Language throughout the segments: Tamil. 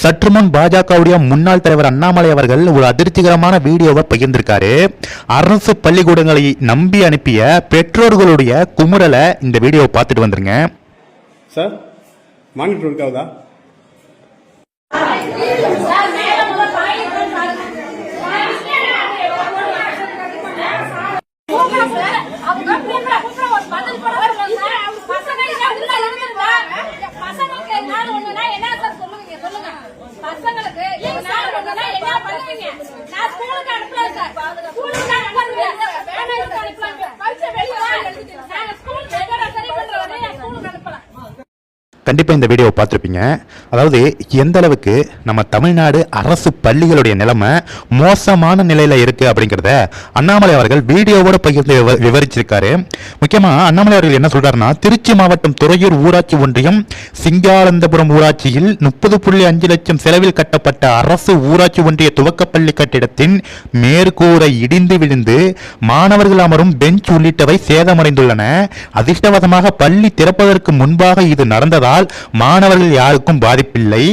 சற்று முன் பாஜகவுடைய முன்னாள் தலைவர் அண்ணாமலை அவர்கள் ஒரு அதிர்ச்சிகரமான வீடியோவை பகிர்ந்திருக்காரு. அரசு பள்ளிக்கூடங்களை நம்பி அனுப்பிய பெற்றோர்களுடைய குமுறலை இந்த வீடியோவை பார்த்துட்டு வந்துருங்க. சார் மானிட்டர் ஒர்க் கண்டிப்பாக இந்த வீடியோவை பார்த்துருப்பீங்க. அதாவது எந்த அளவுக்கு நம்ம தமிழ்நாடு அரசு பள்ளிகளுடைய நிலைமை மோசமான நிலையில் இருக்குது அப்படிங்கிறத அண்ணாமலை அவர்கள் வீடியோவோட பகிர்ந்து விவரிச்சிருக்காரு. முக்கியமாக அண்ணாமலை அவர்கள் என்ன சொல்றாருன்னா திருச்சி மாவட்டம் துறையூர் ஊராட்சி ஒன்றியம் சிங்கானந்தபுரம் ஊராட்சியில் முப்பது புள்ளி அஞ்சு லட்சம் செலவில் கட்டப்பட்ட அரசு ஊராட்சி ஒன்றிய துவக்கப்பள்ளி கட்டிடத்தின் மேற்கூரை இடிந்து விழுந்து மாணவர்கள் அமரும் பெஞ்ச் உள்ளிட்டவை சேதமடைந்துள்ளன. அதிர்ஷ்டவசமாக பள்ளி திறப்பதற்கு முன்பாக இது நடந்ததால் மாணவர்கள் யாருக்கும் பாதிப்பில்லை.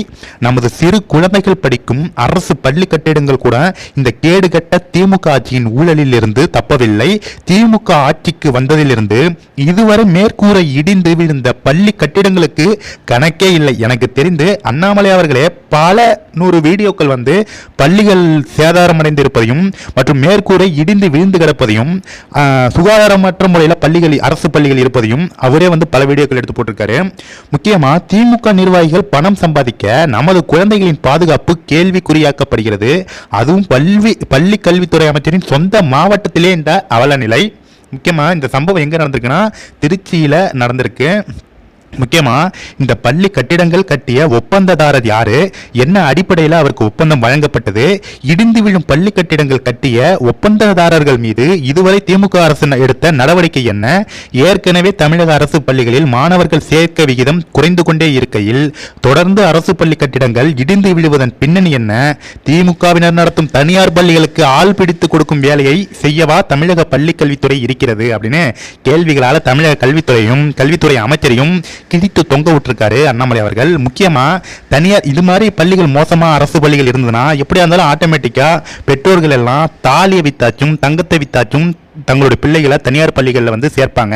நமது சிறு குழந்தைகள் படிக்கும் அரசு பள்ளி கட்டிடங்கள் கூட இந்த கேடுகட்ட திமுக ஆட்சியின் ஊழலில் இருந்து தப்பவில்லை. திமுக ஆட்சிக்கு வந்ததிலிருந்து இதுவரை மேற்கூரை இடிந்து விழுந்த பள்ளி கட்டிடங்களுக்கு கணக்கே இல்லை. எனக்கு தெரிந்து அண்ணாமலை அவர்களே பல நூறு வீடியோக்கள் வந்து பள்ளிகள் சேதாரமடைந்திருப்பதையும் மற்றும் மேற்கூரை இடிந்து விழுந்து கிடப்பதையும் சுகாதாரமற்ற முறையில் பள்ளிகள் அரசு பள்ளிகள் இருப்பதையும் அவரே வந்து பல வீடியோக்கள் எடுத்து போட்டிருக்காரு. முக்கிய முக்கியமா திமுக நிர்வாகிகள் பணம் சம்பாதிக்க நமது குழந்தைகளின் பாதுகாப்பு கேள்விக்குறியாக்கப்படுகிறது. அதுவும் பல்வி பள்ளி கல்வித்துறை அமைச்சரின் சொந்த மாவட்டத்திலே இந்த அவலநிலை முக்கியமாக முக்கியமா இந்த சம்பவம் எங்க நடந்திருக்குன்னா திருச்சியில நடந்திருக்கு. முக்கியமாக இந்த பள்ளி கட்டிடங்கள் கட்டிய ஒப்பந்ததாரர் யாரு? என்ன அடிப்படையில் அவருக்கு ஒப்பந்தம் வழங்கப்பட்டது? இடிந்து விழும் பள்ளி கட்டிடங்கள் கட்டிய ஒப்பந்ததாரர்கள் மீது இதுவரை திமுக அரசு எடுத்த நடவடிக்கை என்ன? ஏற்கனவே தமிழக அரசு பள்ளிகளில் மாணவர்கள் சேர்க்கை விகிதம் குறைந்து கொண்டே இருக்கையில் தொடர்ந்து அரசு பள்ளி கட்டிடங்கள் இடிந்து விழுவதன் பின்னணி என்ன? திமுகவினர் நடத்தும் தனியார் பள்ளிகளுக்கு ஆள் பிடித்து கொடுக்கும் வேலையை செய்யவா தமிழக பள்ளி கல்வித்துறை இருக்கிறது அப்படின்னு கேள்விகளால் தமிழக கல்வித்துறையும் கல்வித்துறை அமைச்சரையும் கிழித்து தொங்க விட்டுருக்காரு அண்ணாமலை அவர்கள். முக்கியமா தனியார் இது மாதிரி பள்ளிகள் மோசமாக அரசு பள்ளிகள் இருந்ததுன்னா எப்படியா இருந்தாலும் ஆட்டோமேட்டிக்கா பெற்றோர்கள் எல்லாம் தாலியை வித்தாச்சும் தங்கத்தை வித்தாச்சும் தங்களுடைய பிள்ளைகளை தனியார் பள்ளிகளில் வந்து சேர்ப்பாங்க.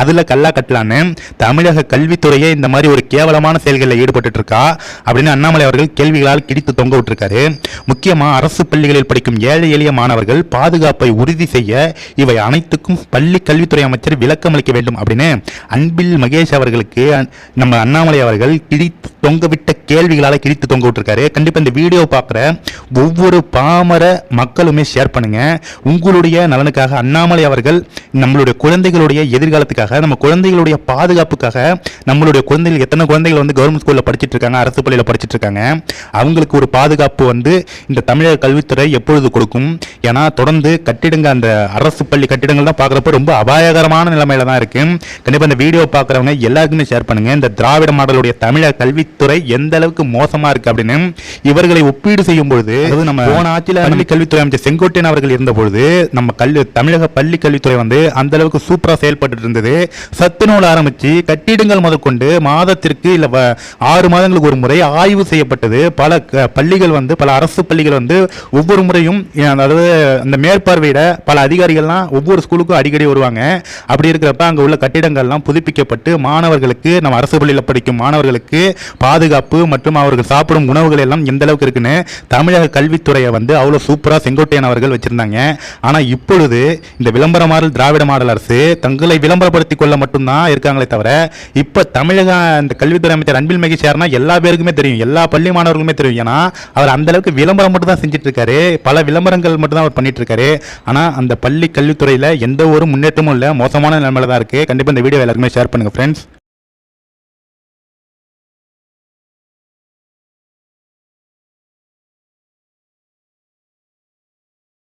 அதில் கல்லா கட்டலான்னு தமிழக கல்வித்துறையே இந்த மாதிரி ஒரு கேவலமான செயல்களில் ஈடுபட்டு இருக்கா அப்படின்னு அண்ணாமலை அவர்கள் கேள்விகளால் கிடித்து தொங்க விட்டுருக்காரு. முக்கியமாக அரசு பள்ளிகளில் படிக்கும் ஏழை எளிய மாணவர்கள் பாதுகாப்பை உறுதி செய்ய இவை அனைத்துக்கும் பள்ளி கல்வித்துறை அமைச்சர் விளக்கம் அளிக்க வேண்டும் அப்படின்னு அன்பில் மகேஷ் அவர்களுக்கு நம்ம அண்ணாமலை அவர்கள் கிடித்து தொங்கவிட்ட கேள்விகளால் கிடித்து தொங்க விட்டுருக்காரு. கண்டிப்பாக இந்த வீடியோ பார்க்குற ஒவ்வொரு பாமர மக்களுமே ஷேர் பண்ணுங்க. உங்களுடைய நலனுக்காக அண்ணாமலை அவர்கள் நம்மளுடைய குழந்தைகளுடைய எதிர்காலத்துக்காக நம்ம குழந்தைகளுடைய பாதுகாப்புக்காக நம்மளுடைய குழந்தைகள் எத்தனை குழந்தைகள் வந்து கவர்மெண்ட் ஸ்கூலில் படிச்சுட்டு இருக்காங்க அரசு பள்ளியில் படிச்சுட்டு இருக்காங்க அவங்களுக்கு ஒரு பாதுகாப்பு வந்து இந்த தமிழக கல்வித்துறை எப்பொழுது கொடுக்கும்? ஏன்னா தொடர்ந்து கட்டிடங்க அந்த அரசு பள்ளி கட்டிடங்கள் தான் பார்க்குறப்ப ரொம்ப அபாயகரமான நிலைமையில தான் இருக்கு. கண்டிப்பாக இந்த வீடியோ பார்க்குறவங்க எல்லாருக்குமே ஷேர் பண்ணுங்க. இந்த திராவிட மாடலுடைய தமிழக கல்வித்துறை எந்த அளவுக்கு மோசமாக இருக்கு அப்படின்னு இவர்களை ஒப்பீடு செய்யும் பொழுது அதாவது நம்ம போன ஆட்சியில் பள்ளி கல்வித்துறை அமைச்சர் செங்கோட்டையன் அவர்கள் இருந்த பொழுது நம்ம கல்வி தமிழக பள்ளி கல்வித்துறை வந்து அந்த அளவுக்கு சூப்பரா செயல்பட்டு இருந்தது. சத்து நூல் ஆரம்பிச்சு கட்டிடங்கள் முதற்கொண்டு மாதத்திற்கு இல்ல ஆறு மாதங்களுக்கு ஒரு முறை ஆய்வு செய்யப்பட்டது. பல பள்ளிகள் வந்து பல அரசு பள்ளிகள் வந்து ஒவ்வொரு முறையும் அதாவது அந்த மேற்பார்வையிட பல அதிகாரிகள்லாம் ஒவ்வொரு ஸ்கூலுக்கும் அடிக்கடி வருவாங்க. அப்படி இருக்கிறப்ப அங்க உள்ள கட்டிடங்கள்லாம் புதுப்பிக்கப்பட்டு மாணவர்களுக்கு நம்ம அரசு பள்ளியில் படிக்கும் மாணவர்களுக்கு பாதுகாப்பு மற்றும் அவர்கள் சாப்பிடும் உணவுகள் எல்லாம் எந்த அளவுக்கு இருக்குன்னு தமிழக கல்வித்துறையை வந்து அவ்வளோ சூப்பராக செங்கோட்டையன் அவர்கள் வச்சுருந்தாங்க. ஆனால் இப்பொழுது இந்த விளம்பர மாடல் திராவிட மாடல் அரசு தங்களை விளம்பரப்படுத்திக் கொள்ள மட்டும்தான் இருக்காங்களே தவிர இப்போ தமிழக இந்த கல்வித்துறை அமைச்சர் அன்பில் மகேஷ் எல்லா பேருக்குமே தெரியும். எல்லா பள்ளி மாணவர்களுமே தெரியும். ஏன்னா அவர் அந்த அளவுக்கு விளம்பரம் மட்டும் தான் செஞ்சுட்டு இருக்காரு பல விளம்பரங்கள் மட்டும் தான் அவர் பண்ணிட்டு இருக்காரு ஆனால் அந்த பள்ளி கல்வித்துறையில் எந்த ஒரு முன்னேற்றமும் இல்லை. மோசமான நிலைமையில தான் இருக்குது கண்டிப்பாக இந்த வீடியோ எல்லாருக்குமே ஷேர் பண்ணுங்க ஃப்ரெண்ட்ஸ்